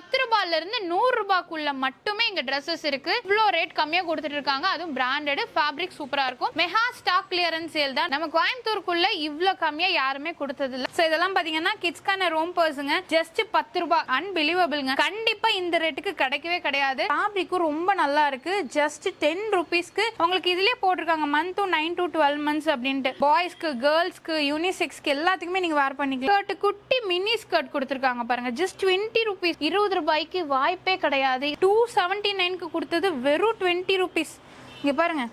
பத்து ரூபாயில இருந்து நூறு ரூபாய்க்குள்ள மட்டுமே இங்க ட்ரெஸ்ஸஸ் இருக்கு. இவ்வளோ ரேட் கம்மியா கொடுத்துட்டு இருக்காங்க. அதுவும் பிராண்டட் ஃபேப்ரிக் சூப்பரா இருக்கும். மெகா ஸ்டாக் கிளியரன்ஸ் சேல் தான். நம்ம கோயம்புத்தூருக்குள்ள இவ்வளோ கம்மியா யாருமே கொடுத்தது இல்ல ஸோ இதெல்லாம் பாத்தீங்கன்னா கிட்ஸ்க்கான ரோம் பர்ஸுங்க ஜஸ்ட் பத்து ரூபாய். அன்பிலீவபிள்ங்க கண்டிப்பா இந்த ரேட்டுக்கு கிடைக்கவே கிடையாது. ஃபேப்ரிக்கும் ரொம்ப நல்லா இருக்கு. ஜஸ்ட் டென் ருபீஸ்க்கு உங்களுக்கு இதுலயே போட்டிருக்காங்க. Month nine to twelve months அப்படின்ட்டு. பாய்ஸ்க்கு கேர்ள்ஸ்க்கு யூனிசெக்ஸ்க்கு எல்லாத்துக்குமே நீங்க வேர் பண்ணிக்கலாம். ஸ்கர்ட் குட்டி மினி ஸ்கர்ட் கொடுத்துருக்காங்க பாருங்க. ஜஸ்ட் டுவெண்ட்டி ருபீஸ் இருபது ரூபாய்க்கு வாய்ப்பே கிடையாது. டூ செவன்ட்டி நைனுக்கு கொடுத்தது வெறும் டுவெண்ட்டி ருபீஸ் இங்கே பாருங்க.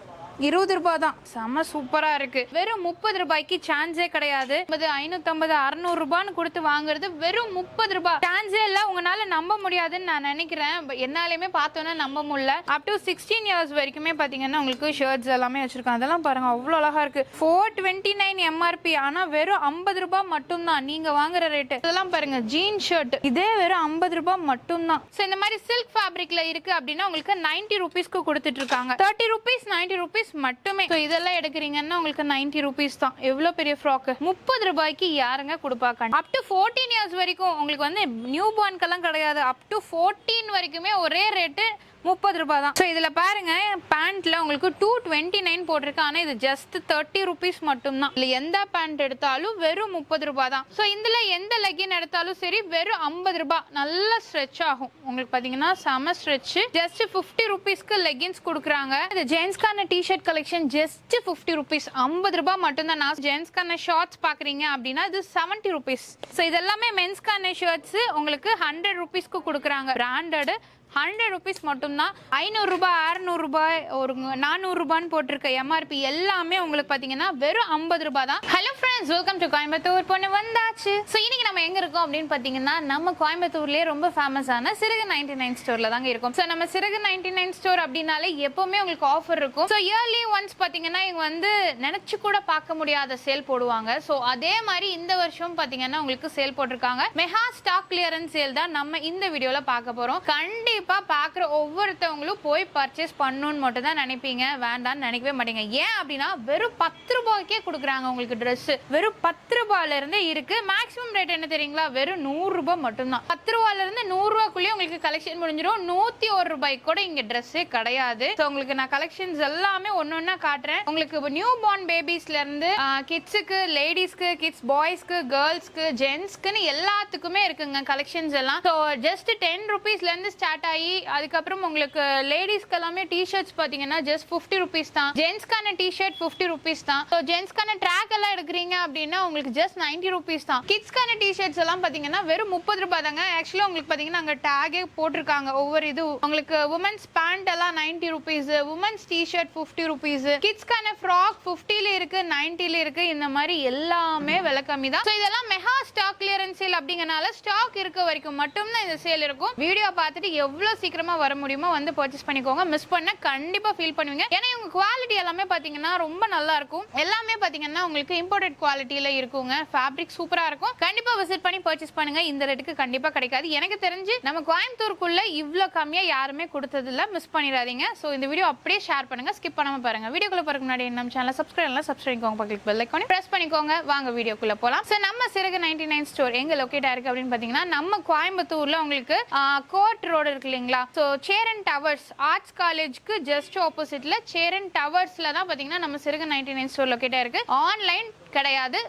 இருபது ரூபாய் தான். செம்ம சூப்பரா இருக்கு. வெறும் முப்பது ரூபாய்க்கு சான்ஸே கிடையாது. ஐநூத்தம்பது அறுநூறு ரூபான்னு கொடுத்து வாங்குறது வெறும் முப்பது ரூபாய். சான்ஸே இல்ல உங்களால நம்ப முடியாதுன்னு நான் நினைக்கிறேன். என்னாலையுமே பார்த்தோன்னா நம்ப முடியல. அப் டு சிக்ஸ்டீன் இயர்ஸ் வரைக்குமே பாத்தீங்கன்னா உங்களுக்கு ஷர்ட்ஸ் எல்லாமே வச்சிருக்காங்க. அதெல்லாம் பாருங்க அவ்வளோ அழகா இருக்கு. ஃபோர் டுவெண்ட்டி நைன் எம்ஆர்பி ஆனா வெறும் ஐம்பது ரூபாய் மட்டும்தான். நீங்க வாங்குற ரேட்டு இதெல்லாம் பாருங்க ஜீன் ஷர்ட் இதே வெறும் ஐம்பது ரூபாய் மட்டும்தான். ஸோ இந்த மாதிரி சில்க் ஃபேப்ரிக்ல இருக்கு அப்படின்னா உங்களுக்கு நைன்டி ருபீஸ்க்கு கொடுத்துட்டு இருக்காங்க. தேர்ட்டி ருபீஸ் நைன்டி ருபீஸ் மட்டுமே. ஸோ இதெல்லாம் எடுக்கிறீங்கன்னா உங்களுக்கு நைன்டி ருபீஸ் தான். எவ்வளோ பெரிய ஃப்ராக்கு முப்பது ரூபாய்க்கு யாருங்க கொடுப்பாங்க அப் டு ஃபோர்டீன் இயர்ஸ் வரைக்கும் உங்களுக்கு வந்து நியூ பார்ன்க்கெல்லாம் கிடையாது. அப் டு ஃபோர்டீன் வரைக்குமே ஒரே ரேட்டு முப்பது ரூபாய் தான். ஸோ இதில் பாருங்க பேண்ட்ல உங்களுக்கு டூ டுவெண்ட்டி நைன் போட்டிருக்கு. ஆனால் இது ஜஸ்ட் தேர்ட்டி ருபீஸ் மட்டும்தான். இல்லை எந்த பேண்ட் எடுத்தாலும் வெறும் முப்பது ரூபாய் தான். ஸோ இதில் எந்த லெகின் எடுத்தாலும் சரி வெறும் ஐம்பது ரூபாய். நல்ல ஸ்ட்ரெச் ஆகும். உங்களுக்கு பார்த்தீங்கன்னா செம ஸ்ட்ரெச் ஜஸ்ட் ஃபிஃப்டி ருபீஸ்க்கு லெகின்ஸ் கொடுக்குறாங்க. இது ஜென்ஸ்க்கான T shirt collection just fifty rupees ஐம்பது ரூபாய் மட்டும்தான். நான் ஜென்ஸ்க்கான ஷார்ட்ஸ் பார்க்குறீங்க அப்படின்னா இது செவன்ட்டி ருபீஸ் ஸோ இதெல்லாமே மென்ஸ்க்கான ஷர்ட்ஸ் உங்களுக்கு ஹண்ட்ரட் ருபீஸ்க்கு கொடுக்குறாங்க. பிராண்டட் ஹண்ட்ரட் ருபீஸ் மட்டும்தான். ஐநூறுரூபா அறநூறுபாய் ஒரு நானூறுரூபான்னு போட்டிருக்க எம்ஆர்பி எல்லாமே உங்களுக்கு பார்த்தீங்கன்னா வெறும் ஐம்பது ரூபாய் தான். Hello friends welcome to Coimbatore பொண்ணு வந்தாச்சு. ஸோ இன்னைக்கு நம்ம எங்க இருக்கோம் அப்படின்னு பார்த்தீங்கன்னா நம்ம கோயம்புத்தூர்லேயே ரொம்ப ஃபேமஸான சிறகு நைன்டி நைன் ஸ்டோர்ல தாங்க இருக்கும். ஸோ நம்ம சிறகு நைன்டி நைன் ஸ்டோர் அப்படின்னாலே எப்பவுமே உங்களுக்கு ஆஃபர் இருக்கும். ஸோ இயர்லி ஒன்ஸ் பார்த்தீங்கன்னா இவங்க வந்து நினைச்சு கூட பார்க்க முடியாத சேல் போடுவாங்க. ஸோ அதே மாதிரி இந்த வருஷம் பார்த்தீங்கன்னா உங்களுக்கு சேல் போட்டிருக்காங்க. மெகா ஸ்டாக் கிளியரன்ஸ் சேல் தான் நம்ம இந்த வீடியோல பார்க்க போறோம். கண்டிப்பாக பார்க்குற ஒவ்வொருத்தவங்களும் போய் பர்ச்சேஸ் பண்ணணும்னு மட்டும் தான் நினைப்பீங்க. வேண்டாம்னு நினைக்கவே மாட்டீங்க. ஏன் அப்படின்னா வெறும் பத்து ரூபாய்க்கே கொடுக்குறாங்க உங்களுக்கு ட்ரெஸ்ஸு வெறும் பத்து ரூபாயில இருக்குது மேக்ஸிமம் ரேட் என்ன தெரியுங்களா? வெறும் நூறுரூபா மட்டும்தான். பத்து ரூபாயில நூறுரூவாக்குள்ளேயே உங்களுக்கு கலெக்ஷன் முடிஞ்சிடும் நூற்றி ஒரு ரூபாய்க்கு கூட இங்கே ட்ரெஸ்ஸே கிடையாது. ஸோ உங்களுக்கு நான் கலெக்ஷன்ஸ் எல்லாமே ஒன்று ஒன்றா காட்டுறேன். உங்களுக்கு நியூ பார்ன் பேபிஸ்லேருந்து கிட்ஸுக்கு லேடிஸ்க்கு கிட்ஸ் பாய்ஸ்க்கு கேர்ள்ஸ்க்கு ஜென்ஸ்க்குன்னு எல்லாத்துக்குமே இருக்குங்க கலெக்ஷன்ஸ் எல்லாம். ஸோ ஜஸ்ட் டென் ருபீஸ்லேருந்து ஸ்டார்ட் ஆகி அதுக்கப்புறம் உங்களுக்கு லேடிஸ்க்கு எல்லாமே டிஷர்ட்ஸ் பார்த்தீங்கன்னா ஜஸ்ட் ஃபிஃப்டி ருபீஸ் தான். ஜென்ஸ்க்கான டிஷர்ட் ஃபிஃப்டி ருபீஸ் தான். ஸோ ஜென்ஸ்க்கான ட்ராக் எல்லாம் எடுக்கிறீங்க அப்படின்னா உங்களுக்கு ஜஸ்ட் நைன்டி ருபீஸ் தான். கிட்ஸ்க்கான டிஷர்ட்ஸ் எல்லாம் பார்த்தீங்கன்னா வெறும் முப்பது ரூபாய் தாங்க. ஆக்சுவலாக உங்களுக்கு பார்த்தீங்கன்னா அங்கே டேகே போட்டிருக்காங்க ஒவ்வொரு இது. உங்களுக்கு உமன்ஸ் பேண்ட் எல்லாம் ninety rupees women's T shirt fifty rupees கிட்ஸ்க்கான frock ஃபிஃப்டில இருக்கு நைன்டில இருக்கு. இந்த மாதிரி எல்லாமே விலை கம்மி தான். ஸோ இதெல்லாம் மெகா ஸ்டாக் கிளியரன்ஸ் சேல் அப்படிங்கறனால ஸ்டாக் இருக்க வரைக்கும் மட்டும்தான் இந்த சேல் இருக்கும். வீடியோ பார்த்துட்டு எவ்வளவு எவ்வளோ சீக்கிரமாக வர முடியுமோ வந்து பர்ச்சேஸ் பண்ணிக்கோங்க. மிஸ் பண்ண கண்டிப்பாக ஃபீல் பண்ணுவீங்க. ஏன்னா இவங்க குவாலிட்டி எல்லாமே பார்த்தீங்கன்னா ரொம்ப நல்லா இருக்கும். எல்லாமே பார்த்தீங்கன்னா உங்களுக்கு இம்போர்ட்டட் குவாலிட்டியில் இருக்குங்க. ஃபேப்ரிக் சூப்பராக இருக்கும். கண்டிப்பாக விசிட் பர்ச்சேஸ் பண்ணுங்க. இந்த ரேட்டுக்கு கண்டிப்பா கிடைக்காது. எனக்கு தெரிஞ்சு நம்ம கோயம்புத்தூருக்குள்ள இவ்வளவு கம்மியா யாருமே கொடுத்தது இல்ல மிஸ் பண்ணிடாதீங்க. ஸோ இந்த வீடியோ அப்படியே ஷேர் பண்ணுங்க. ஸ்கிப் பண்ணாம பாருங்க. வீடியோக்குள்ள போறதுக்கு முன்னாடி நம்ம சேனலை சப்ஸ்கிரைப் எல்லாம் சப்ஸ்கிரைப் பண்ணிக்கோங்க. பக்கத்துக்கு பெல் ஐக்கானே பிரஸ் பண்ணிக்கோங்க. வாங்க வீடியோக்குள்ள போலாம். ஸோ நம்ம சிறகு நைன்டி நைன் ஸ்டோர் எங்க லொக்கேட் ஆயிருக்கு அப்படின்னு பாத்தீங்கன்னா நம்ம கோயம்புத்தூர்ல உங்களுக்கு கோர்ட் ரோடு இருக்கு இல்லைங்களா? ஸோ சேரன் டவர்ஸ் ஆர்ட்ஸ் காலேஜ்க்கு ஜஸ்ட் ஆப்போசிட்ல சேரன் டவர்ஸ்ல தான் பாத்தீங்கன்னா நம்ம Siragu ninety nine store locate ஆயிருக்கு. ஆன்லைன் கிடையாது.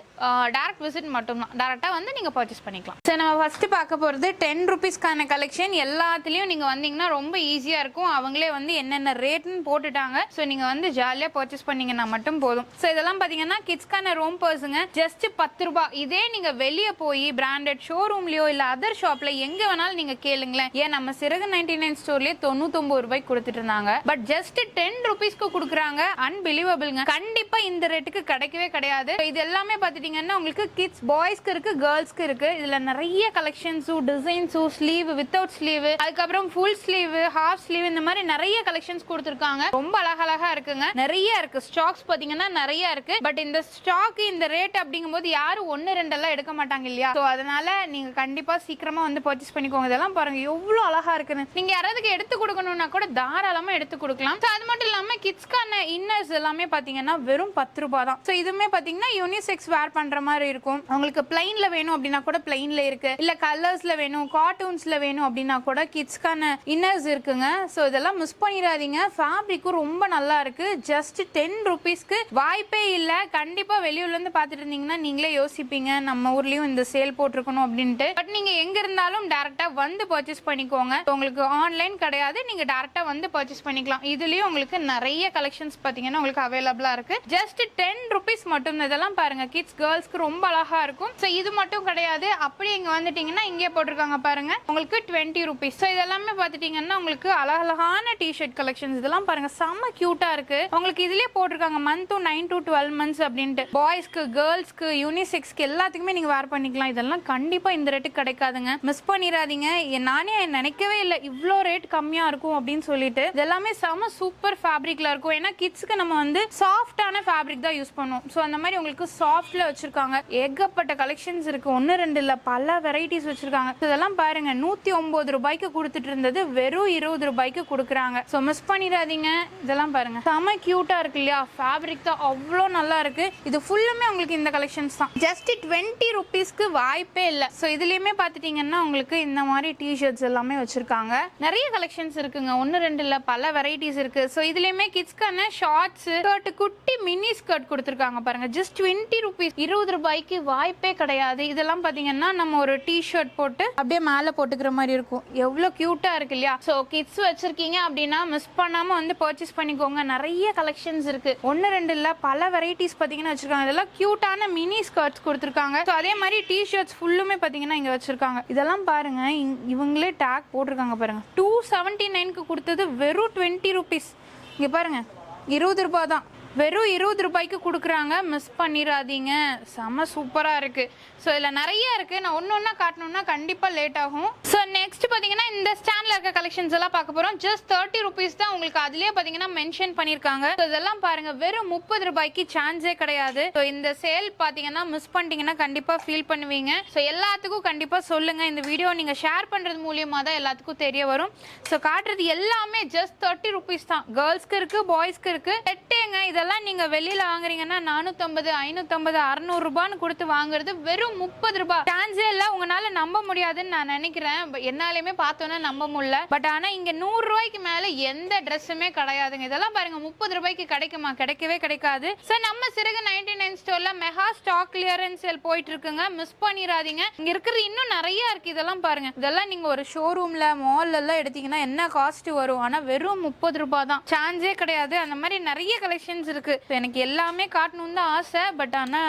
டேரக்ட் விசிட் மட்டும்தான் டேரெக்டாக வந்து நீங்கள் பர்ச்சேஸ் பண்ணிக்கலாம். ஸோ நம்ம ஃபஸ்ட்டு பார்க்க போகிறது டென் ருபீஸ்க்கான கலெக்ஷன் எல்லாத்துலேயும் நீங்கள் வந்தீங்கன்னா ரொம்ப ஈஸியாக இருக்கும். அவங்களே வந்து என்னென்ன ரேட்னு போட்டுட்டாங்க. ஸோ நீங்கள் வந்து ஜாலியாக பர்ச்சேஸ் பண்ணீங்கன்னா மட்டும் போதும். ஸோ இதெல்லாம் பார்த்தீங்கன்னா கிட்ஸ்க்கான ரோம் பர்ஸுங்க ஜஸ்ட் பத்து ரூபாய் இதே நீங்கள் வெளியே போய் பிராண்டட் ஷோரூம்லேயோ இல்லை அதர் ஷாப்பில் எங்கே வேணாலும் நீங்கள் கேளுங்களேன். ஏன் நம்ம சிறகு நைன்டி நைன் ஸ்டோர்லேயே தொண்ணூத்தொம்பது ரூபாய்க்கு கொடுத்துட்டு இருந்தாங்க. பட் ஜஸ்ட் டென் ருபீஸ்க்கு கொடுக்குறாங்க. அன்பிலீவபிள்ங்க கண்டிப்பாக இந்த ரேட்டுக்கு கிடைக்கவே கிடையாது. இது எல்லாமே பார்த்துட்டிங்கன்னா உங்களுக்கு கிட்ஸ் பாய்ஸ்க்கு இருக்கு கேர்ள்ஸ்க்கு இருக்கு. இதுல நிறைய கலெக்ஷன்ஸும் டிசைன்ஸும் ஸ்லீவ் வித்தவுட் ஸ்லீவ் அதுக்கப்புறம் ஃபுல் ஸ்லீவ் ஹாஃப் ஸ்லீவ் இந்த மாதிரி நிறைய கலெக்ஷன்ஸ் கொடுத்துருக்காங்க. ரொம்ப அழகழகா இருக்குங்க. நிறைய இருக்கு. ஸ்டாக்ஸ் பார்த்தீங்கன்னா நிறைய இருக்கு. பட் இந்த ஸ்டாக் இந்த ரேட் அப்படிங்கும்போது யாரும் ஒன்று ரெண்டெல்லாம் எடுக்க மாட்டாங்க இல்லையா? ஸோ அதனால நீங்க கண்டிப்பா சீக்கிரமா வந்து பர்ச்சேஸ் பண்ணிக்கோங்க. இதெல்லாம் பாருங்க எவ்வளவு அழகா இருக்குன்னு. நீங்க யாராவதுக்கு எடுத்து கொடுக்கணும்னா கூட தாராளமா எடுத்து கொடுக்கலாம். ஸோ அது மட்டும் இல்லாம கிட்ஸ்க்கான இன்னர்ஸ் எல்லாமே பாத்தீங்கன்னா வெறும் பத்து ரூபாய் தான். ஸோ இதுவுமே பாத்தீங்கன்னா யூனிசெக்ஸ் வேர் பண்ற மாதிரி இருக்கும். உங்களுக்கு பிளைன்ல வேணும் அப்படின்னா கூட பிளைன்ல இருக்கு. இல்ல கலர்ஸ்ல வேணும் கார்ட்டூன்ஸ்ல வேணும் அப்படின்னா கூட கிட்ஸ்க்கான இன்னர்ஸ் இருக்குங்க. ஸோ இதெல்லாம் மிஸ் பண்ணிடாதீங்க. ஃபேப்ரிக்கும் ரொம்ப நல்லா இருக்கு. ஜஸ்ட் டென் ருபீஸ்க்கு வாய்ப்பே இல்ல. கண்டிப்பா வெளியூர்ல இருந்து பார்த்துட்டு இருந்தீங்கன்னா நீங்களே யோசிப்பீங்க. நம்ம ஊர்லயும் இந்த சேல் போட்டிருக்கணும் அப்படின்ட்டு. பட் நீங்க எங்க இருந்தாலும் டேரக்டா வந்து பர்ச்சேஸ் பண்ணிக்கோங்க. உங்களுக்கு ஆன்லைன் கிடையாது. நீங்க டேரக்டா வந்து பர்ச்சேஸ் பண்ணிக்கலாம். இதுலயும் உங்களுக்கு நிறைய கலெக்ஷன்ஸ் பாத்தீங்கன்னா உங்களுக்கு அவைலபிளா இருக்கு. ஜஸ்ட் டென் ருபீஸ் மட்டும் இதெல்லாம் பாருங்க கிட்ஸ் கேர்ள்ஸ்க்கு ரொம்ப அழகா இருக்கும். ஸோ இது மட்டும் கிடையாது. அப்படி இங்க வந்துட்டீங்கன்னா இங்கே போட்டிருக்காங்க பாருங்க. உங்களுக்கு டுவெண்ட்டி ருபீஸ் ஸோ இதெல்லாமே பார்த்துட்டீங்கன்னா உங்களுக்கு அழகழகான டிஷர்ட் கலெக்ஷன்ஸ் இதெல்லாம் பாருங்க செம்ம கியூட்டா இருக்கு. உங்களுக்கு இதுலயே போட்டிருக்காங்க month nine to twelve months அப்படின்ட்டு. பாய்ஸ்க்கு கேர்ள்ஸ்க்கு யூனிசெக்ஸ்க்கு எல்லாத்துக்குமே நீங்க வேர் பண்ணிக்கலாம். இதெல்லாம் கண்டிப்பா இந்த ரேட்டுக்கு கிடைக்காதுங்க. மிஸ் பண்ணிடாதீங்க நானே நினைக்கவே இல்லை. இவ்வளோ ரேட் கம்மியா இருக்கும் அப்படின்னு சொல்லிட்டு. இதெல்லாமே செம சூப்பர் ஃபேப்ரிக்ல இருக்கும். ஏன்னா கிட்ஸ்க்கு நம்ம வந்து சாஃப்டான ஃபேப்ரிக் தான் யூஸ் பண்ணுவோம். ஸோ அந்த மாதிரி உங்களுக்கு சாஃப்ட்ல வச்சிருக்காங்க. ஏகப்பட்ட கலெக்ஷன்ஸ் இருக்கு. ஒன்னு ரெண்டு இல்ல பல வெரைட்டிஸ் வச்சிருக்காங்க. இதெல்லாம் பாருங்க. நூத்தி ஒன்பது ரூபாய்க்கு கொடுத்துட்டு இருந்தது. வெறும் இருபது ரூபாய்க்கு கொடுக்குறாங்க. ஸோ மிஸ் பண்ணிடாதீங்க. இதெல்லாம் பாருங்க. செம கியூட்டா இருக்கு இல்லையா? ஃபேப்ரிக் தான் அவ்வளோ நல்லா இருக்கு. இது ஃபுல்லுமே உங்களுக்கு இந்த கலெக்ஷன்ஸ் தான். ஜஸ்ட் டுவெண்ட்டி ருபீஸ்க்கு வாய்ப்பே இல்லை. ஸோ இதுலயுமே பார்த்துட்டீங்கன்னா உங்களுக்கு இந்த மாதிரி டிஷர்ட்ஸ் எல்லாமே வச்சிருக்காங்க. நிறைய கலெக்ஷன்ஸ் இருக்குங்க. ஒன்னு ரெண்டு இல்ல பல வெரைட்டிஸ் இருக்கு. ஸோ இதுலயுமே கிட்ஸ்க்கான ஷார்ட்ஸ் ஸ்கர்ட் குட்டி மினி ஸ்கர்ட் கொடுத்துருக்காங்க பாருங்க. ஜஸ்ட் டுவெண்ட்டி ருபீஸ் இருபது ரூபாய்க்கு வாய்ப்பே கிடையாது. இதெல்லாம் பார்த்தீங்கன்னா நம்ம ஒரு டிஷர்ட் போட்டு அப்படியே மேலே போட்டுக்கிற மாதிரி இருக்கும். எவ்வளோ க்யூட்டாக இருக்கு இல்லையா? ஸோ கிட்ஸ் வச்சுருக்கீங்க அப்படின்னா மிஸ் பண்ணாமல் வந்து பர்ச்சேஸ் பண்ணிக்கோங்க. நிறைய கலெக்ஷன்ஸ் இருக்குது ஒன்று ரெண்டு இல்லை பல வெரைட்டிஸ் பார்த்தீங்கன்னா வச்சுருக்காங்க. இதெல்லாம் க்யூட்டான மினி ஸ்கர்ட்ஸ் கொடுத்துருக்காங்க. ஸோ அதே மாதிரி டிஷர்ட்ஸ் ஃபுல்லுமே பார்த்தீங்கன்னா இங்கே வச்சுருக்காங்க. இதெல்லாம் பாருங்கள் இங்- இவங்களே டேக் போட்டிருக்காங்க பாருங்கள் டூ செவன்ட்டி நைனுக்கு கொடுத்தது வெறும் டுவெண்ட்டி ருபீஸ் இங்கே பாருங்க இருபது ரூபாய் தான். வெறும் இருபது ரூபாய்க்கு கொடுக்குறாங்க. மிஸ் பண்ணிடாதீங்க செம சூப்பராக இருக்குது ஸோ இதில் நிறைய இருக்குது நான் ஒன்று ஒன்றா காட்டணும்னா கண்டிப்பாக லேட் ஆகும். ஸோ நெக்ஸ்ட் பார்த்தீங்கன்னா இந்த ஸ்டாண்டில் இருக்க கலெக்ஷன்ஸ் எல்லாம் பார்க்க போகிறோம் ஜஸ்ட் தேர்ட்டி ருபீஸ் தான் உங்களுக்கு அதுலேயே பார்த்தீங்கன்னா மென்ஷன் பண்ணியிருக்காங்க ஸோ இதெல்லாம் பாருங்கள் வெறும் முப்பது ரூபாய்க்கு சான்ஸே கிடையாது. ஸோ இந்த சேல் பார்த்தீங்கன்னா மிஸ் பண்ணிட்டீங்கன்னா கண்டிப்பாக ஃபீல் பண்ணுவீங்க. ஸோ எல்லாத்துக்கும் கண்டிப்பாக சொல்லுங்கள் இந்த வீடியோ நீங்கள் ஷேர் பண்ணுறது மூலியமாக தான் எல்லாத்துக்கும் தெரிய வரும். ஸோ காட்டுறது எல்லாமே ஜஸ்ட் தேர்ட்டி ருபீஸ் தான். கேர்ள்ஸ்க்கு இருக்குது பாய்ஸ்க்கு இருக்கு. செட்டேங்க இதெல்லாம் நீங்க வெளியில வாங்குறீங்கன்னா நானூற்றம்பது ஐநூத்தம்பது அறுநூறு ரூபான்னு கொடுத்து வாங்குறது வெறும் முப்பது ரூபாய் சான்ஸே இல்ல உங்களால நம்ப முடியாதுன்னு நான் நினைக்கிறேன். என்னாலையுமே பார்த்தோன்னா நம்ப முடியல. பட் ஆனா இங்க நூறு ரூபாய்க்கு மேல எந்த ட்ரெஸ்ஸுமே கிடையாதுங்க. இதெல்லாம் பாருங்க முப்பது ரூபாய்க்கு கிடைக்குமா? கிடைக்கவே கிடைக்காது. சார் நம்ம சிறகு நைன்டி நைன் ஸ்டோர்ல மெகா ஸ்டாக் கிளியரன்ஸ் சேல் போயிட்டு இருக்குங்க மிஸ் பண்ணிடாதீங்க இங்க இருக்கிறது இன்னும் நிறைய இருக்கு. இதெல்லாம் பாருங்க. இதெல்லாம் நீங்க ஒரு ஷோரூம்ல மால்ல எல்லாம் எடுத்தீங்கன்னா என்ன காஸ்ட் வரும்? ஆனா வெறும் முப்பது ரூபாய் தான். சான்ஸே கிடையாது. அந்த மாதிரி நிறைய கலெக்ஷன்ஸ் இருக்கு. எனக்கு எல்லாமே காட்டணும்னு தான் ஆசை பட் ஆனா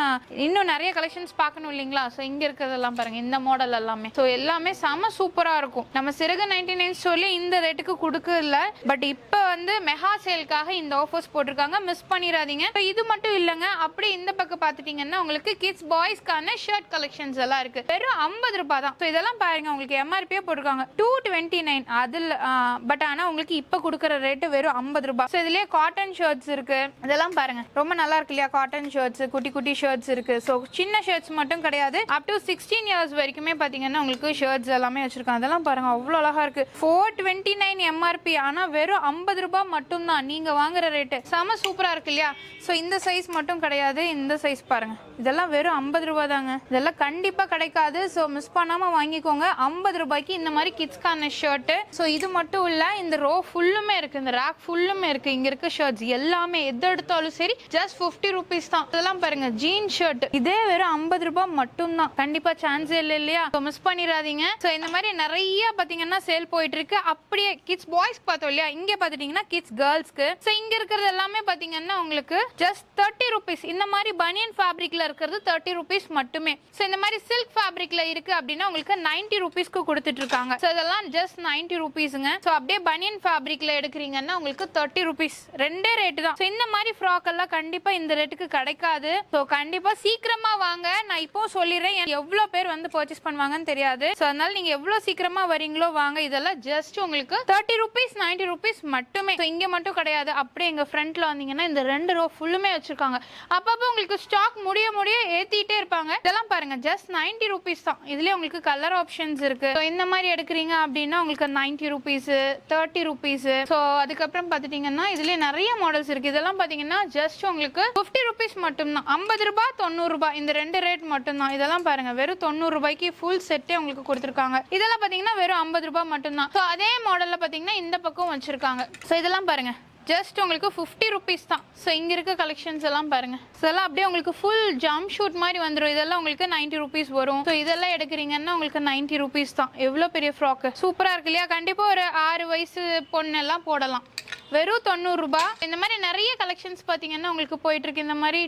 இன்னும் நிறைய கலெக்ஷன்ஸ் பார்க்கணும் இல்லைங்களா? ஸோ இங்க இருக்கிறதெல்லாம் பாருங்க இந்த மாடல் எல்லாமே. ஸோ எல்லாமே செம சூப்பரா இருக்கும். நம்ம சிறகு நைன்டி நைன் சொல்லி இந்த ரேட்டுக்கு கொடுக்கல பட் இப்போ வந்து மெகா சேலுக்காக இந்த ஆஃபர்ஸ் போட்டிருக்காங்க. மிஸ் பண்ணிடாதீங்க. இப்போ இது மட்டும் இல்லைங்க. அப்படியே இந்த பக்கம் பார்த்துட்டீங்கன்னா உங்களுக்கு கிட்ஸ் பாய்ஸ்க்கான ஷர்ட் கலெக்ஷன்ஸ் எல்லாம் இருக்கு. வெறும் ஐம்பது ரூபாய் தான். ஸோ இதெல்லாம் பாருங்க உங்களுக்கு எம்ஆர்பியே போட்டிருக்காங்க. டூ டுவெண்ட்டி நைன் அதில் பட் ஆனால் உங்களுக்கு இப்போ கொடுக்குற ரேட்டு வெறும் ஐம்பது ரூபாய். ஸோ இதுலேயே காட்டன் ஷர்ட்ஸ் இருக்கு. இதெல்லாம் பாருங்க. ரொம்ப நல்லா இருக்கு இல்லையா? காட்டன் ஷர்ட்ஸ் குட்டி குட்டி ஷர்ட்ஸ் இருக்கு. ஸோ சின்ன ஷர்ட்ஸ் மட்டும் கிடையாது. அப் டு சிக்ஸ்டீன் இயர்ஸ் வரைக்குமே பார்த்தீங்கன்னா உங்களுக்கு ஷர்ட்ஸ் எல்லாமே வச்சிருக்காங்க அதெல்லாம் பாருங்க அவ்வளோ அழகா இருக்கு. ஃபோர் டுவெண்ட்டி நைன் எம்ஆர்பி ஆனால் வெறும் ஐம்பது ரூபாய் மட்டும்தான். நீங்கள் வாங்குற ரேட்டு செம சூப்பராக இருக்கு இல்லையா? ஸோ இந்த சைஸ் மட்டும் கிடையாது. இந்த சைஸ் பாருங்க. இதெல்லாம் வெறும் ஐம்பது ரூபாய் தாங்க இதெல்லாம் கண்டிப்பாக கிடைக்காது. ஸோ மிஸ் பண்ணாமல் வாங்கிக்கோங்க. ஐம்பது ரூபாய்க்கு இந்த மாதிரி கிட்ஸ்க்கான ஷர்ட்டு ஸோ இது மட்டும் இல்லை இந்த ரோ ஃபுல்லுமே இருக்கு. இந்த ரேக் ஃபுல்லுமே இருக்கு. இங்கே இருக்க ஷர்ட்ஸ் எல்லாமே எதோட எடுத்தாலும் சரி ஜஸ்ட் ஃபிஃப்டி ருபீஸ் தான். இதெல்லாம் பாருங்க ஜீன் ஷர்ட் இதே வெறும் ஐம்பது ரூபாய் மட்டும்தான். கண்டிப்பா சான்ஸே இல்லை இல்லையா? மிஸ் பண்ணிடாதீங்க. ஸோ இந்த மாதிரி நிறைய பாத்தீங்கன்னா சேல் போயிட்டு இருக்கு அப்படியே கிட்ஸ் பாய்ஸ் பார்த்தோம் இல்லையா? இங்க பாத்துட்டீங்கன்னா கிட்ஸ் கேர்ள்ஸ்க்கு ஸோ இங்க இருக்கிறது எல்லாமே பாத்தீங்கன்னா உங்களுக்கு ஜஸ்ட் தேர்ட்டி ருபீஸ் இந்த மாதிரி பனியன் ஃபேப்ரிக்ல இருக்கிறது தேர்ட்டி ருபீஸ் மட்டுமே. ஸோ இந்த மாதிரி சில்க் ஃபேப்ரிக்ல இருக்கு அப்படின்னா உங்களுக்கு நைன்டி ருபீஸ்க்கு கொடுத்துட்டு இருக்காங்க ஸோ இதெல்லாம் ஜஸ்ட் நைன்டி ருபீஸுங்க ஸோ அப்படியே பனியன் ஃபேப்ரிக்ல எடுக்கிறீங்கன்னா உங்களுக்கு தேர்ட்டி ருபீஸ் ரெண்டே ரேட்டு தான். ஸோ இந்த மாதிரி ஃப்ராக் எல்லாம் கண்டிப்பா இந்த ரேட்டுக்கு கிடைக்காது. ஸோ கண்டிப்பா சீக்கிரமா வாங்க. நான் இப்போ சொல்லிடுறேன். எனக்கு எவ்வளோ பேர் வந்து பர்ச்சேஸ் பண்ணுவாங்கன்னு தெரியாது. ஸோ அதனால நீங்க எவ்வளோ சீக்கிரமா வரீங்களோ வாங்க. இதெல்லாம் ஜஸ்ட் உங்களுக்கு தேர்ட்டி ருபீஸ் நைன்டி ருபீஸ் மட்டுமே. ஸோ இங்கே மட்டும் கிடையாது. அப்படியே எங்க ஃப்ரண்ட்ல வந்தீங்கன்னா இந்த ரெண்டு ரோ ஃபுல்லுமே வச்சிருக்காங்க. அப்பப்போ உங்களுக்கு ஸ்டாக் முடிய முடிய ஏத்திட்டே இருப்பாங்க. இதெல்லாம் பாருங்க. ஜஸ்ட் நைன்டி ருபீஸ் தான். இதுலயே உங்களுக்கு கலர் ஆப்ஷன்ஸ் இருக்கு. ஸோ இந்த மாதிரி எடுக்கிறீங்க அப்படின்னா உங்களுக்கு ninety rupees thirty rupees so அதுக்கப்புறம் பார்த்துட்டீங்கன்னா இதுலயே நிறைய மாடல்ஸ் இருக்கு. இதெல்லாம் பாத்தீங்கன்னா பார்த்தீங்கன்னா ஜஸ்ட் உங்களுக்கு 50 ருபீஸ் மட்டும்தான். ஐம்பது ரூபாய் தொண்ணூறு ரூபாய். இந்த ரெண்டு ரேட் மட்டும்தான். இதெல்லாம் பாருங்க வெறும் தொண்ணூறு ரூபாய்க்கு ஃபுல் செட்டே உங்களுக்கு கொடுத்துருக்காங்க. இதெல்லாம் பார்த்தீங்கன்னா வெறும் ஐம்பது ரூபாய் மட்டும்தான். ஸோ அதே மாடலில் பார்த்தீங்கன்னா இந்த பக்கம் வச்சிருக்காங்க. ஸோ இதெல்லாம் பாருங்க ஜஸ்ட் உங்களுக்கு ஃபிஃப்டி ருபீஸ் தான். ஸோ இங்கே இருக்க கலெக்ஷன்ஸ் எல்லாம் பாருங்க. ஸோ எல்லாம் அப்படியே உங்களுக்கு ஃபுல் ஜம்ப் ஷூட் மாதிரி வந்துடும் இதெல்லாம் உங்களுக்கு 90 ருபீஸ் வரும். ஸோ இதெல்லாம் எடுக்கிறீங்கன்னா உங்களுக்கு 90 ருபீஸ் தான். எவ்வளோ பெரிய ஃப்ராக்கு சூப்பராக இருக்கு இல்லையா? கண்டிப்பாக ஒரு ஆறு வயசு பொண்ணெல்லாம் போடலாம். வெறும் தொண்ணூறு ரூபாய் இந்த மாதிரி நிறைய கலெக்ஷன்ஸ் பார்த்தீங்கன்னா உங்களுக்கு போயிட்டு இருக்கு இந்த மாதிரி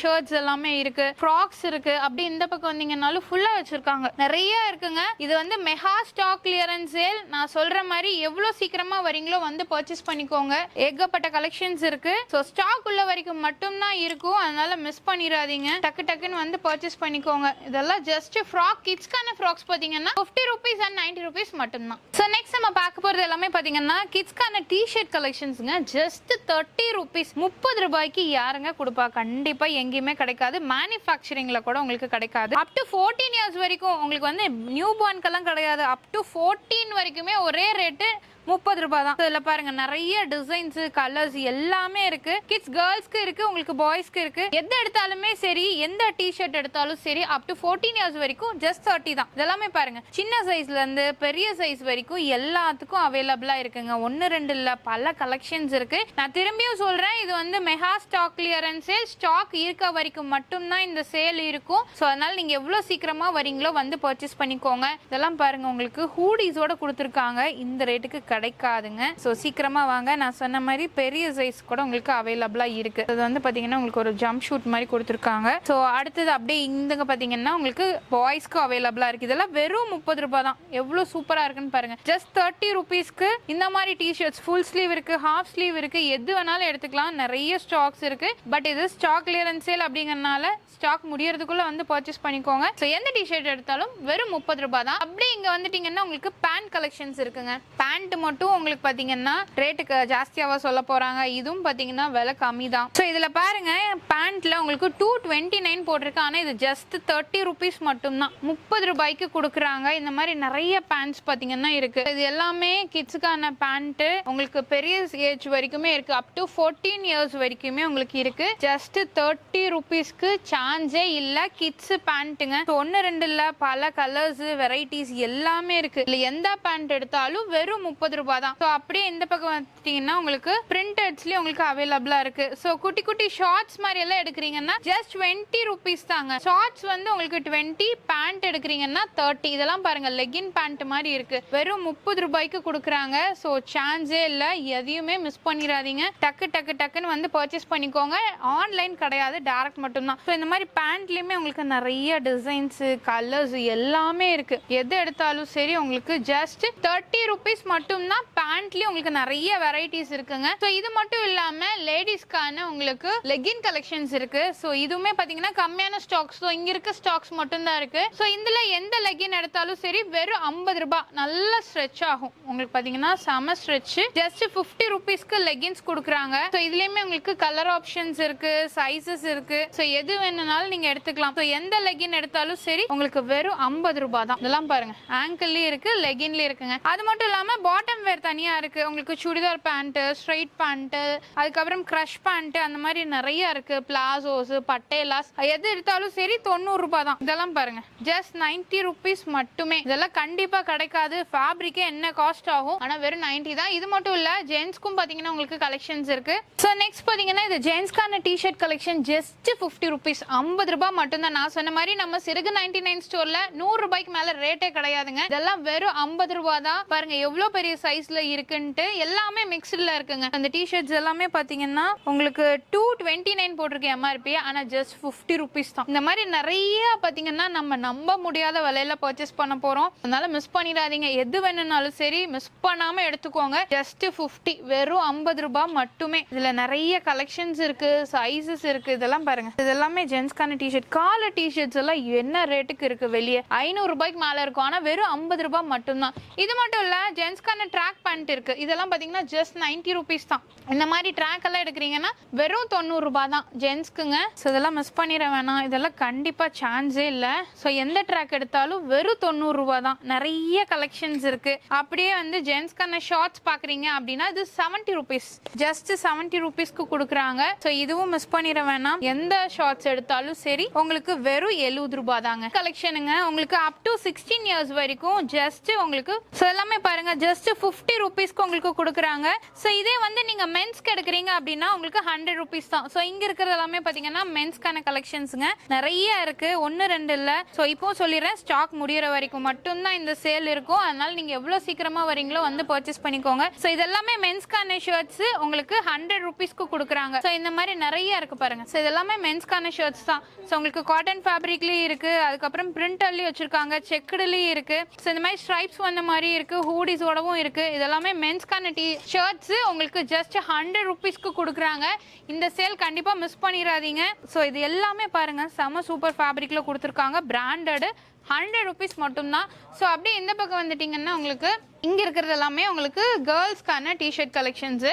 ஷர்ட்ஸ் எல்லாமே இருக்கு. ஃப்ராக்ஸ் இருக்கு. அப்படி இந்த பக்கம் வந்தீங்கன்னாலும் ஃபுல்லா வச்சிருக்காங்க. நிறைய இருக்குங்க. இது வந்து மெகா ஸ்டாக் கிளியரன்ஸ் சேல் நான் சொல்ற மாதிரி எவ்வளோ சீக்கிரமா வரீங்களோ வந்து பர்ச்சேஸ் பண்ணிக்கோங்க. ஏகப்பட்ட கலெக்ஷன்ஸ் இருக்கு. ஸோ ஸ்டாக் உள்ள வரைக்கும் மட்டும்தான் இருக்கும். அதனால மிஸ் பண்ணிடாதீங்க. டக்கு டக்குன்னு வந்து பர்ச்சேஸ் பண்ணிக்கோங்க. இதெல்லாம் ஜஸ்ட் ஃப்ராக் கிட்ஸ்க்கான ஃப்ராக்ஸ் பார்த்தீங்கன்னா fifty rupees and ninety rupees மட்டும்தான். ஸோ நெக்ஸ்ட் நம்ம பார்க்க போகிறது எல்லாமே பார்த்தீங்கன்னா கிட்ஸ்க்கான டிஷர்ட் கலெக்ஷன்ஸுங்க ஜஸ்ட் தேர்ட்டி ருபீஸ் முப்பது ரூபாய்க்கு யாருங்க கொடுப்பா? கண்டிப்பாக எங்கேயுமே கிடைக்காது. மேனுஃபேக்சரிங்கில் கூட உங்களுக்கு கிடைக்காது. அப் டு ஃபோர்டீன் இயர்ஸ் வரைக்கும் உங்களுக்கு வந்து நியூ பார்ன்க்கெல்லாம் கிடையாது. அப் டு ஃபோர்டீன் வரைக்குமே ஒரே ரேட்டு முப்பது ரூபாய் தான். இதில் பாருங்க நிறைய டிசைன்ஸ் கலர்ஸ் எல்லாமே இருக்கு. கிட்ஸ் கேர்ள்ஸ்க்கு இருக்கு உங்களுக்கு பாய்ஸ்க்கு இருக்கு. எது எடுத்தாலுமே சரி எந்த டிஷர்ட் எடுத்தாலும் சரி அப் டு ஃபோர்டீன் இயர்ஸ் வரைக்கும் ஜஸ்ட் தேர்ட்டி தான். இதெல்லாமே பாருங்க சின்ன சைஸ்ல இருந்து பெரிய சைஸ் வரைக்கும் எல்லாத்துக்கும் அவைலபிளா இருக்குங்க. ஒன்று ரெண்டு இல்ல பல கலெக்ஷன்ஸ் இருக்கு. நான் திரும்பியும் சொல்றேன் இது வந்து mega stock clearance sale stock இருக்க வரைக்கும் மட்டும்தான் இந்த சேல் இருக்கும். ஸோ அதனால நீங்க எவ்வளவு சீக்கிரமா வரீங்களோ வந்து பர்ச்சேஸ் பண்ணிக்கோங்க. இதெல்லாம் பாருங்க உங்களுக்கு ஹூடிஸோட கொடுத்துருக்காங்க. இந்த ரேட்டுக்கு கிடைக்காதுங்க. ஸோ சீக்கிரமா வாங்க. நான் சொன்ன மாதிரி பெரிய சைஸ் கூட உங்களுக்கு அவைலபிளாக இருக்கு. அது வந்து பார்த்தீங்கன்னா உங்களுக்கு ஒரு ஜம்ப் ஷூட் மாதிரி கொடுத்துருக்காங்க. ஸோ அடுத்தது அப்படியே இந்தங்க பார்த்தீங்கன்னா உங்களுக்கு பாய்ஸ்க்கு அவைலபிளா இருக்கு. இதெல்லாம் வெறும் முப்பது ரூபாய் தான். எவ்வளோ சூப்பராக இருக்குன்னு பாருங்க. ஜஸ்ட் தேர்ட்டி ருபீஸ்க்கு இந்த மாதிரி டிஷர்ட்ஸ் ஃபுல் ஸ்லீவ் இருக்கு ஹாஃப் ஸ்லீவ் இருக்கு. எது வேணாலும் எடுத்துக்கலாம். நிறைய ஸ்டாக்ஸ் இருக்கு. பட் இது ஸ்டாக் கிளியரன்ஸ் சேல் அப்படிங்கறனால ஸ்டாக் முடியறதுக்குள்ள வந்து பர்ச்சேஸ் பண்ணிக்கோங்க. ஸோ எந்த டிஷர்ட் எடுத்தாலும் வெறும் முப்பது ரூபாய் தான். அப்படியே இங்க வந்துட்டீங்கன்னா உங்களுக்கு பேண்ட் கலெக்ஷன்ஸ் இருக்குங்க. பேண்ட் மட்டும் உங்களுக்கு பார்த்தீங்கன்னா ரேட்டுக்கு ஜாஸ்தியாக சொல்ல போகிறாங்க இதுவும் பார்த்தீங்கன்னா விலை கம்மி தான் ஸோ இதில் பாருங்க பேண்ட்டில் உங்களுக்கு டூ டுவெண்ட்டி நைன் போட்டிருக்கு. ஆனால் இது ஜஸ்ட் தேர்ட்டி ருபீஸ் மட்டும்தான். முப்பது ரூபாய்க்கு கொடுக்குறாங்க. இந்த மாதிரி நிறைய பேண்ட்ஸ் பார்த்தீங்கன்னா இருக்கு. இது எல்லாமே கிட்ஸுக்கான பேண்ட்டு உங்களுக்கு பெரிய ஏஜ் வரைக்குமே இருக்கு. அப் டு ஃபோர்டீன் இயர்ஸ் வரைக்குமே உங்களுக்கு இருக்கு. ஜஸ்ட் தேர்ட்டி ருபீஸ்க்கு சான்ஸே இல்லை. கிட்ஸ் பேண்ட்டுங்க ஒன்று ரெண்டு இல்லை. பல கலர்ஸ் வெரைட்டிஸ் எல்லாமே இருக்கு. இல்லை எந்த பேண்ட் எடுத்தாலும் வெறும் முப்பது முப்பது ரூபாய் தான். ஸோ அப்படியே இந்த பக்கம் பார்த்தீங்கன்னா உங்களுக்கு பிரிண்டட்ஸ்லயும் உங்களுக்கு அவைலபிளா இருக்கு. ஸோ குட்டி குட்டி ஷார்ட்ஸ் மாதிரி எல்லாம் எடுக்கிறீங்கன்னா ஜஸ்ட் டுவெண்ட்டி ருபீஸ் தாங்க. ஷார்ட்ஸ் வந்து உங்களுக்கு டுவெண்ட்டி பேண்ட் எடுக்கிறீங்கன்னா தேர்ட்டி இதெல்லாம் பாருங்க லெகின் பேண்ட் மாதிரி இருக்கு. வெறும் முப்பது ரூபாய்க்கு கொடுக்குறாங்க. ஸோ சான்ஸே இல்லை எதையுமே மிஸ் பண்ணிடாதீங்க. டக்கு டக்கு டக்குன்னு வந்து பர்ச்சேஸ் பண்ணிக்கோங்க. ஆன்லைன் கிடையாது டேரக்ட் மட்டும்தான். ஸோ இந்த மாதிரி பேண்ட்லயுமே உங்களுக்கு நிறைய டிசைன்ஸ் கலர்ஸ் எல்லாமே இருக்கு. எது எடுத்தாலும் சரி உங்களுக்கு ஜஸ்ட் தேர்ட்டி ருபீஸ் மட்டும் மட்டும்தான் பேண்ட்லயும் உங்களுக்கு நிறைய வெரைட்டிஸ் இருக்குங்க. ஸோ இது மட்டும் இல்லாம லேடிஸ்க்கான உங்களுக்கு லெகின் கலெக்ஷன்ஸ் இருக்கு. ஸோ இதுவுமே பாத்தீங்கன்னா கம்மியான ஸ்டாக்ஸ் ஸோ இங்க இருக்க ஸ்டாக்ஸ் மட்டும்தான் இருக்கு. ஸோ இதுல எந்த லெகின் எடுத்தாலும் சரி வெறும் ஐம்பது ரூபாய். நல்ல ஸ்ட்ரெச் ஆகும். உங்களுக்கு பாத்தீங்கன்னா செம ஸ்ட்ரெச் ஜஸ்ட் ஃபிஃப்டி ருபீஸ்க்கு லெகின்ஸ் கொடுக்குறாங்க. ஸோ இதுலயுமே உங்களுக்கு கலர் ஆப்ஷன்ஸ் இருக்கு சைசஸ் இருக்கு. ஸோ எது வேணும்னாலும் நீங்க எடுத்துக்கலாம். ஸோ எந்த லெகின் எடுத்தாலும் சரி உங்களுக்கு வெறும் ஐம்பது ரூபாய் தான். இதெல்லாம் பாருங்க. ஆங்கிள்லயும் இருக்கு லெகின்லயும் இருக்குங்க. அது மட்டும் இல்லாம பாட்டம் வேர் தனியாக இருக்குது உங்களுக்கு சுடிதார் பேண்ட்டு ஸ்ட்ரைட் பேண்ட்டு அதுக்கப்புறம் க்ரஷ் பேண்ட்டு அந்த மாதிரி நிறைய இருக்குது பிளாசோஸ் பட்டேலாஸ் எது எடுத்தாலும் சரி தொண்ணூறுரூபா தான். இதெல்லாம் பாருங்க. ஜஸ்ட் நைன்ட்டி ருபீஸ் மட்டுமே. இதெல்லாம் கண்டிப்பாக கிடைக்காது. ஃபேப்ரிக்கே என்ன காஸ்ட் ஆகும்? ஆனால் வெறும் நைன்ட்டி தான். இது மட்டும் இல்லை ஜென்ஸ்க்கும் பார்த்தீங்கன்னா உங்களுக்கு கலெக்ஷன்ஸ் இருக்குது ஸோ நெக்ஸ்ட் பார்த்தீங்கன்னா இது ஜென்ஸ்க்கான T shirt collection just fifty rupees ஐம்பது ரூபாய் மட்டும்தான். நான் சொன்ன மாதிரி நம்ம சிறுகு நைன்டி நைன் ஸ்டோரில் நூறு ரூபாய்க்கு மேலே ரேட்டே கிடையாதுங்க. இதெல்லாம் வெறும் ஐம்பது ரூபா தான். பாருங்கள் எவ்வளோ பெரிய சைஸ்ல இருக்குன்ட்டு எல்லாமே மிக்ஸ்ட்ல இருக்குங்க. அந்த டிஷர்ட்ஸ் எல்லாமே பாத்தீங்கன்னா உங்களுக்கு டூ டுவெண்ட்டி நைன் போட்டிருக்கு எம்ஆர்பி ஆனா ஜஸ்ட் ஃபிஃப்டி ருபீஸ் தான். இந்த மாதிரி நிறைய பாத்தீங்கன்னா நம்ம நம்ப முடியாத விலையில பர்ச்சேஸ் பண்ண போறோம். அதனால மிஸ் பண்ணிடாதீங்க. எது வேணும்னாலும் சரி மிஸ் பண்ணாம எடுத்துக்கோங்க. ஜஸ்ட் ஃபிஃப்டி வெறும் ஐம்பது ரூபாய் மட்டுமே. இதுல நிறைய கலெக்ஷன்ஸ் இருக்கு சைசஸ் இருக்கு. இதெல்லாம் பாருங்க. இது எல்லாமே ஜென்ஸ்க்கான டிஷர்ட் கால டிஷர்ட்ஸ் எல்லாம் என்ன ரேட்டுக்கு இருக்கு வெளியே? ஐநூறு ரூபாய்க்கு மேல இருக்கும். ஆனா வெறும் ஐம்பது ரூபாய் மட்டும்தான். இது மட்டும் இல்ல ஜென்ஸ்க்கான ட்ராக் பண்ணிட்டு இருக்கு. இதெல்லாம் பாத்தீங்கன்னா ஜஸ்ட் நைன்டி ருபீஸ் தான். இந்த மாதிரி ட்ராக் எல்லாம் எடுக்கிறீங்கன்னா வெறும் தொண்ணூறு ரூபாய் தான். ஜென்ஸ்க்குங்க ஸோ இதெல்லாம் மிஸ் பண்ணிட வேணாம். இதெல்லாம் கண்டிப்பா சான்ஸே இல்லை. ஸோ எந்த ட்ராக் எடுத்தாலும் வெறும் தொண்ணூறு ரூபாய் தான். நிறைய கலெக்ஷன்ஸ் இருக்கு. அப்படியே வந்து ஜென்ஸ்க்கான ஷார்ட்ஸ் பாக்குறீங்க அப்படின்னா இது செவன்ட்டி ருபீஸ் ஜஸ்ட் செவன்ட்டி ருபீஸ்க்கு கொடுக்குறாங்க. ஸோ இதுவும் மிஸ் பண்ணிட வேணாம். எந்த ஷார்ட்ஸ் எடுத்தாலும் சரி உங்களுக்கு வெறும் எழுபது ரூபாய் தாங்க. கலெக்ஷனுங்க உங்களுக்கு அப் டு சிக்ஸ்டீன் இயர்ஸ் வரைக்கும் ஜஸ்ட் உங்களுக்கு ஸோ எல்லாமே பாருங்க. ஜஸ்ட் ஃபிஃப்டி ருபீஸ்க்கு உங்களுக்கு கொடுக்குறாங்க. ஸோ இதே வந்து நீங்கள் மென்ஸ்க்கு எடுக்கிறீங்க அப்படின்னா உங்களுக்கு ஹண்ட்ரட் ருபீஸ் தான். ஸோ இங்கே இருக்கிறது எல்லாமே பார்த்தீங்கன்னா மென்ஸ்க்கான கலெக்ஷன்ஸுங்க நிறைய இருக்குது ஒன்று ரெண்டு இல்லை. ஸோ இப்போ சொல்லிடுறேன் ஸ்டாக் முடிகிற வரைக்கும் மட்டும்தான் இந்த சேல் இருக்கும். அதனால் நீங்கள் எவ்வளோ சீக்கிரமாக வரீங்களோ வந்து பர்ச்சேஸ் பண்ணிக்கோங்க. ஸோ இதெல்லாமே மென்ஸ்க்கான ஷர்ட்ஸ் உங்களுக்கு ஹண்ட்ரட் ருபீஸ்க்கு கொடுக்குறாங்க. ஸோ இந்த மாதிரி நிறைய இருக்கு பாருங்க. ஸோ இதெல்லாமே மென்ஸ்க்கான ஷர்ட்ஸ் தான். ஸோ உங்களுக்கு காட்டன் ஃபேப்ரிக்லேயும் இருக்குது அதுக்கப்புறம் பிரிண்டர்லேயும் வச்சுருக்காங்க. செக்குடுலேயும் இருக்குது ஸோ இந்த மாதிரி ஸ்ட்ரைப்ஸ் வந்த மாதிரி இருக்குது ஹூடிஸோடவும் இருக்குது இருக்கு. இதெல்லாமே மென்ஸ்க்கான டி ஷர்ட்ஸ் உங்களுக்கு ஜஸ்ட் ஹண்ட்ரட் ருபீஸ்க்கு கொடுக்குறாங்க. இந்த சேல் கண்டிப்பாக மிஸ் பண்ணிடாதீங்க ஸோ இது எல்லாமே பாருங்க. செம சூப்பர் ஃபேப்ரிக்ல கொடுத்துருக்காங்க. பிராண்டடு ஹண்ட்ரட் ருபீஸ் மட்டும்தான். ஸோ அப்படியே இந்த பக்கம் வந்துட்டீங்கன்னா உங்களுக்கு இங்கே இருக்கிறது எல்லாமே உங்களுக்கு கேர்ள்ஸ்க்கான T shirt collections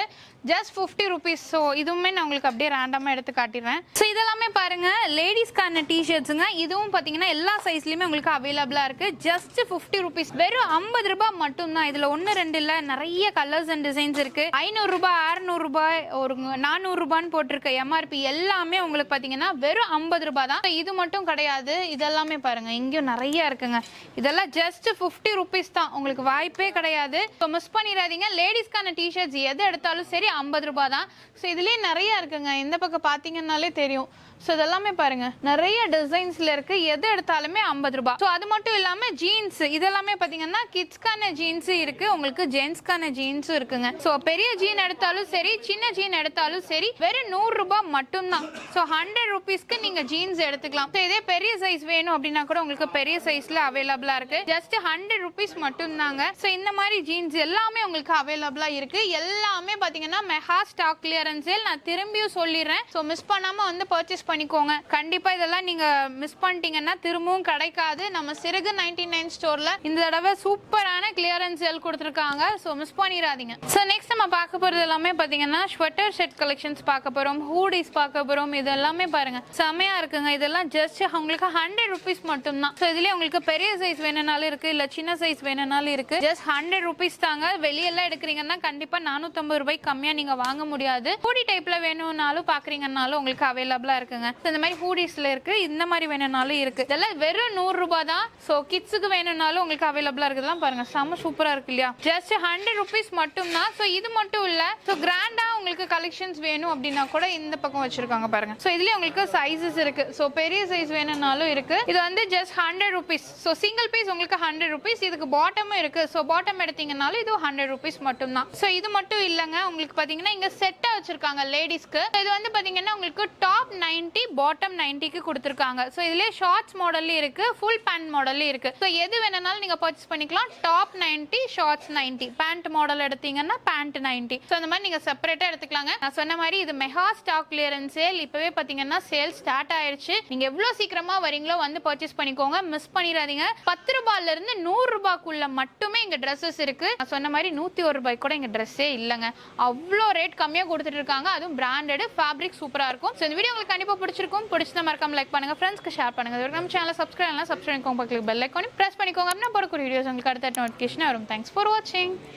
just fifty rupees so இதுவுமே நான் உங்களுக்கு அப்படியே ரேண்டமாக எடுத்து காட்டிடுறேன். ஸோ இதெல்லாமே பாருங்க லேடிஸ்க்கான டிஷர்ட்ஸுங்க இதுவும் பார்த்தீங்கன்னா எல்லா சைஸ்லையுமே உங்களுக்கு அவைலபிளாக இருக்குது ஜஸ்ட் ஃபிஃப்டி ருபீஸ் வெறும் ஐம்பது ரூபாய் மட்டும்தான். இதில் ஒன்று ரெண்டு இல்லை. நிறைய கலர்ஸ் அண்ட் டிசைன்ஸ் இருக்குது ஐநூறுரூபா அறநூறுபாய் ஒரு நானூறுரூபான்னு போட்டிருக்க எம்ஆர்பி எல்லாமே உங்களுக்கு பார்த்தீங்கன்னா வெறும் ஐம்பது ரூபாய் தான். இது மட்டும் கிடையாது. இதெல்லாமே பாருங்கள் இங்கேயும் நிறைய இருக்குங்க. இதெல்லாம் ஜஸ்ட் ஃபிஃப்டி ருபீஸ் தான். உங்களுக்கு வாய்ப்பே கிடையாது. ஸோ மிஸ் பண்ணிடாதீங்க லேடிஸ்க்கான டிஷர்ட்ஸ் எது எடுத்தாலும் சரி ஐம்பது ரூபாய் தான். ஸோ இதுலேயே நிறையா இருக்குங்க. இந்த பக்கம் பார்த்தீங்கன்னாலே தெரியும். ஸோ இதெல்லாமே பாருங்க. நிறைய டிசைன்ஸ்ல இருக்கு. எது எடுத்தாலுமே ஐம்பது ரூபாய் ஸோ அது மட்டும் இல்லாம ஜீன்ஸ் இதெல்லாமே பாத்தீங்கன்னா கிட்ஸ்க்கான ஜீன்ஸ் இருக்கு. உங்களுக்கு ஜென்ஸ்க்கான ஜீன்ஸும் இருக்குங்க. ஸோ பெரிய ஜீன் எடுத்தாலும் சரி சின்ன ஜீன் எடுத்தாலும் சரி வெறும் நூறு ரூபாய் மட்டும்தான். ஸோ ஹண்ட்ரட் ருபீஸ்க்கு நீங்க ஜீன்ஸ் எடுத்துக்கலாம். ஸோ இதே பெரிய சைஸ் வேணும் அப்படின்னா கூட உங்களுக்கு பெரிய சைஸ்ல அவைலபிளா இருக்கு. ஜஸ்ட் ஹண்ட்ரட் ருபீஸ் மட்டும்தாங்க. ஸோ இந்த மாதிரி ஜீன்ஸ் எல்லாமே உங்களுக்கு அவைலபிளா இருக்கு. எல்லாமே பாத்தீங்கன்னா மெகா ஸ்டாக் கிளியரன்ஸ் நான் திரும்பியும் சொல்லிடுறேன். ஸோ மிஸ் பண்ணாம வந்து பர்ச்சேஸ் பண்ணிக்கோங்க. கண்டிப்பா இதெல்லாம் நீங்க மிஸ் பண்ணிட்டீங்கன்னா திரும்பவும் கிடைக்காது. நம்ம சிறகு நைன்டி நைன் ஸ்டோர்ல இந்த தடவை சூப்பரான கிளியரன்ஸ் சேல் கொடுத்துருக்காங்க. ஸோ மிஸ் பண்ணிடாதீங்க ஸோ நெக்ஸ்ட் நம்ம பார்க்க போறது எல்லாமே பாத்தீங்கன்னா ஸ்வெட்டர் செட் கலெக்ஷன்ஸ் பார்க்க போறோம் ஹூடிஸ் பார்க்க போறோம் இது எல்லாமே பாருங்க. செமையா இருக்குங்க. இதெல்லாம் ஜஸ்ட் உங்களுக்கு ஹண்ட்ரட் ருபீஸ் மட்டும்தான். ஸோ இதுலயே உங்களுக்கு பெரிய சைஸ் வேணும்னாலும் இருக்கு இல்ல சின்ன சைஸ் வேணும்னாலும் இருக்கு. ஜஸ்ட் ஹண்ட்ரட் ருபீஸ் தாங்க. வெளியெல்லாம் எடுக்கிறீங்கன்னா கண்டிப்பா நானூற்றம்பது ரூபாய் கம்மியா நீங்க வாங்க முடியாது. ஹூடி டைப்ல வேணும்னாலும் பாக்குறீங்கன்னாலும் உங்களுக்கு அவைலபிளா இருக்குங்க. இந்த மாதிரி ஹூடிஸ்ல இருக்கு. இந்த மாதிரி வேணும்னாலும் இருக்கு. இதெல்லாம் வெறும் நூறு ரூபாய் தான். ஸோ கிட்ஸுக்கு வேணும்னாலும் உங்களுக்கு அவைலபிளா இருக்குதுலாம் பாருங்க. செம்ம சூப்பரா இருக்கு இல்லையா? ஜஸ்ட் ஹண்ட்ரட் ருபீஸ் மட்டும் தான் ஸோ இது மட்டும் இல்ல. ஸோ கிராண்டா உங்களுக்கு கலெக்ஷன்ஸ் வேணும் அப்படின்னா கூட இந்த பக்கம் வச்சிருக்காங்க பாருங்க. ஸோ இதுலயே உங்களுக்கு சைஸஸ் இருக்கு. ஸோ பெரிய சைஸ் வேணும்னாலும் இருக்கு. இது வந்து just hundred rupees so single piece உங்களுக்கு ஹண்ட்ரட் ருபீஸ் இதுக்கு பாட்டமும் இருக்கு. ஸோ பாட்டம் எடுத்தீங்கனாலும் இது ஹண்ட்ரட் ருபீஸ் மட்டும் தான் ஸோ இது மட்டும் இல்லைங்க. உங்களுக்கு பாத்தீங்கன்னா இங்க செட்டா வச்சிருக்காங்க லேடிஸ்க்கு இது வந்து பாத்தீங்கன்னா உங்களுக்கு டாப் நைன் நைன்டி பாட்டம் நைன்டிக்கு கொடுத்துருக்காங்க. ஸோ இதுலேயே ஷார்ட்ஸ் மாடல்லையும் இருக்கு ஃபுல் பேண்ட் மாடல்லையும் இருக்கு. ஸோ எது வேணும்னாலும் நீங்க பர்ச்சேஸ் பண்ணிக்கலாம். Top ninety shorts ninety pant model எடுத்தீங்கன்னா பேண்ட் நைன்டி ஸோ அந்த மாதிரி நீங்க செப்பரேட்டா எடுத்துக்கலாங்க. நான் சொன்ன மாதிரி இது மெகா ஸ்டாக் கிளியரன்ஸ் சேல் இப்பவே பாத்தீங்கன்னா சேல் ஸ்டார்ட் ஆயிடுச்சு நீங்க எவ்வளவு சீக்கிரமா வரீங்களோ வந்து பர்ச்சேஸ் பண்ணிக்கோங்க. மிஸ் பண்ணிடாதீங்க. பத்து ரூபாயில இருந்து நூறு ரூபாய்க்குள்ள மட்டுமே இங்க ட்ரெஸ்ஸஸ் இருக்கு. நான் சொன்ன மாதிரி நூத்தி ஒரு ரூபாய்க்கு கூட இங்க ட்ரெஸ்ஸே இல்லைங்க. அவ்வளோ ரேட் கம்மியா கொடுத்துட்டு இருக்காங்க. அதுவும் பிராண்டட் ஃபேப்ரிக் சூப்பரா இருக்கும். ஸோ இந்த வீடியோ உங்களுக்கு வீடியோ பிடிச்சிருக்கும் பிடிச்சத மறக்காம லைக் பண்ணுங்க. ஃப்ரெண்ட்ஸ்க்கு ஷேர் பண்ணுங்க. இதுவரைக்கும் நம்ம சேனல் சப்ஸ்கிரைப் பண்ணலாம் சப்ஸ்கிரைப் பண்ணிக்கோங்க. பக்கத்தில் பெல் ஐக்கானி ப்ரெஸ் பண்ணிக்கோங்க. அப்படின்னா போடக்கூடிய வீடியோஸ் உங்களுக்கு அடுத்த நோட்டிஃபிகேஷன் வரும். தேங்க்ஸ் ஃபார் வாட்சிங்